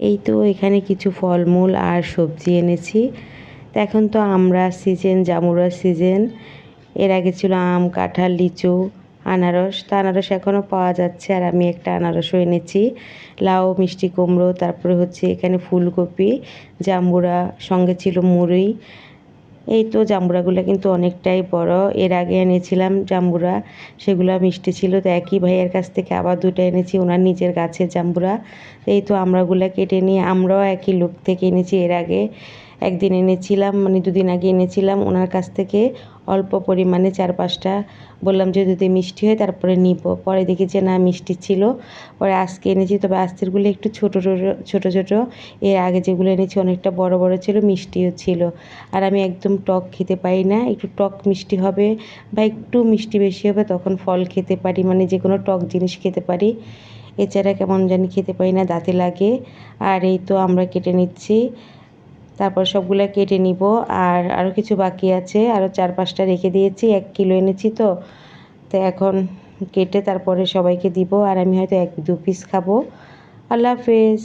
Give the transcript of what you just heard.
এই তো এখানে কিছু ফলমূল আর সবজি এনেছি। তো এখন তো আমরা সিজন, জামুরার সিজন। এর আগে ছিল আম, কাঁঠাল, লিচু, আনারস। তা আনারস এখনও পাওয়া যাচ্ছে আর আমি একটা আনারসও এনেছি। লাউ, মিষ্টি কুমড়ো, তারপরে হচ্ছে এখানে ফুলকপি, জাম্বুরা, সঙ্গে ছিল মুড়ি। এই তো জাম্বুরাগুলো কিন্তু অনেকটাই বড়। এর আগে এনেছিলাম জাম্বুরা সেগুলো মিষ্টি ছিল, তো একই ভাইয়ের কাছ থেকে আবার দুটো এনেছি, ওনার নিজের গাছের জাম্বুরা এই তো আমরাগুলো কেটে নিয়ে আমরাও একই লোক থেকে এনেছি এর আগে। একদিন এনেছিলাম মানে দুদিন আগে এনেছিলাম। ওনার কাছ থেকে অল্প পরিমাণে চার পাঁচটা। বললাম যে যদি মিষ্টি হয়, তারপরে নিব। পরে দেখি যে না, মিষ্টি ছিল। পরে আজকে এনেছি, তবে আজকেরগুলো একটু ছোটো ছোটো ছোটো ছোটো। এর আগে যেগুলো এনেছি অনেকটা বড় বড় ছিল, মিষ্টিও ছিল। আর আমি একদম টক খেতে পারি না। একটু টক মিষ্টি হবে বা একটু মিষ্টি বেশি হবে, তখন ফল খেতে পারি মানে যে কোনো টক জিনিস খেতে পারি। এছাড়া কেমন জানি খেতে পারি না, দাঁতে লাগে। আর এই তো আমরা কেটে নিচ্ছি। তারপর সবগুলো কেটে নিব। আর আরও কিছু বাকি আছে। আরও চার পাঁচটা রেখে দিয়েছি। এক কিলো এনেছি তো। তো এখন কেটে তারপরে সবাইকে দিব। আর আমি হয়তো এক দু পিস খাব। আল্লাহ হাফেজ।